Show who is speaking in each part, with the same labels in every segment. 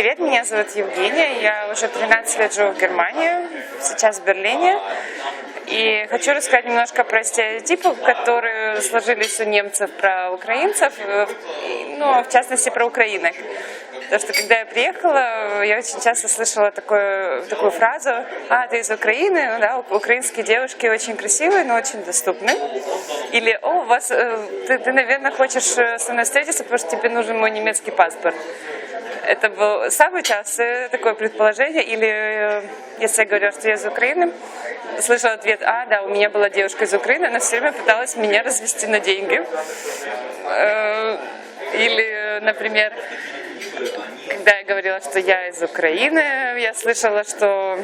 Speaker 1: привет, меня зовут Евгения, я уже 13 лет живу в Германии, сейчас в Берлине. И хочу рассказать немножко про стереотипы, которые сложились у немцев про украинцев, э, ну, в частности, про украинок. Потому что когда я приехала, я очень часто слышала такую, такую фразу, а, ты из Украины, да, украинские девушки очень красивые, но очень доступны. Или, о, у вас, э, ты, ты, наверное, хочешь э, со мной встретиться, потому что тебе нужен мой немецкий паспорт. Это был самый частый такое предположение. Или э, если я говорю, что я из Украины, слышала ответ, а, да, у меня была девушка из Украины, она все время пыталась меня развести на деньги. Или, например, когда я говорила, что я из Украины, я слышала, что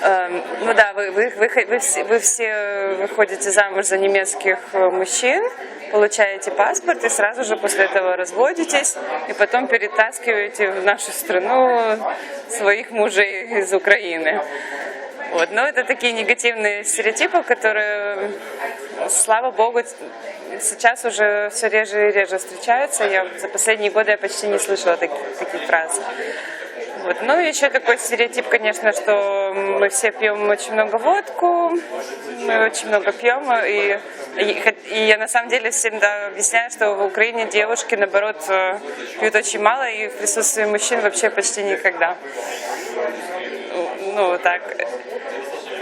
Speaker 1: э, ну да, вы, вы, вы, вы, вы все выходите замуж за немецких мужчин, получаете паспорт и сразу же после этого разводитесь и потом перетаскиваете в нашу страну своих мужей из Украины. Вот. Но это такие негативные стереотипы, которые, слава богу, сейчас уже все реже и реже встречаются. Я за последние годы я почти не слышала таких, таких фраз. Вот. Ну, еще такой стереотип, конечно, что мы все пьем очень много водку, мы очень много пьем, и, и, и я на самом деле всегда объясняю, что в Украине девушки, наоборот, э, пьют очень мало, и в присутствии мужчин вообще почти никогда. Ну, так.